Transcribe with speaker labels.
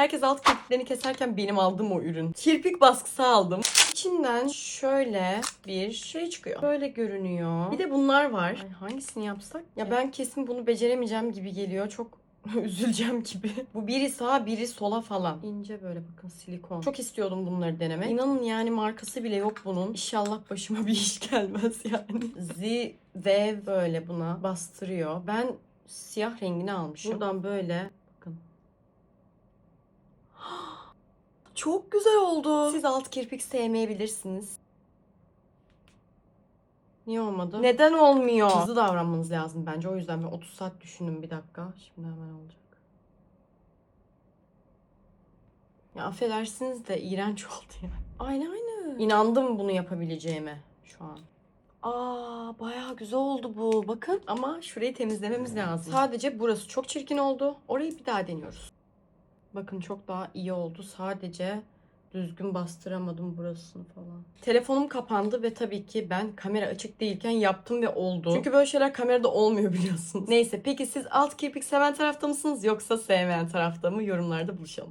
Speaker 1: Herkes alt kirpiklerini keserken benim aldığım o ürün. Kirpik baskısı aldım. İçinden şöyle bir şey çıkıyor. Böyle görünüyor. Bir de bunlar var. Ay, hangisini yapsak? Ya ben kesin bunu beceremeyeceğim gibi geliyor. Çok üzüleceğim gibi. Bu biri sağa biri sola falan. İnce böyle bakın silikon. Çok istiyordum bunları denemek. İnanın yani markası bile yok bunun. İnşallah başıma bir iş gelmez yani. Z böyle buna bastırıyor. Ben siyah rengini almışım. Buradan böyle bakın. Çok güzel oldu. Siz alt kirpik sevmeyebilirsiniz. Niye olmadı? Neden olmuyor? Hızlı davranmanız lazım bence. O yüzden ben 30 saat düşündüm bir dakika. Şimdi hemen olacak. Ya affedersiniz de iğrenç oldu yani. Aynı aynı. İnandım bunu yapabileceğime şu an. Aa bayağı güzel oldu bu. Bakın ama şurayı temizlememiz lazım. Sadece burası çok çirkin oldu. Orayı bir daha deniyoruz. Bakın çok daha iyi oldu. Sadece düzgün bastıramadım burasını falan. Telefonum kapandı ve tabii ki ben kamera açık değilken yaptım ve oldu. Çünkü böyle şeyler kamerada olmuyor biliyorsunuz. Neyse peki siz alt kirpik seven tarafta mısınız yoksa sevmeyen tarafta mı? Yorumlarda buluşalım.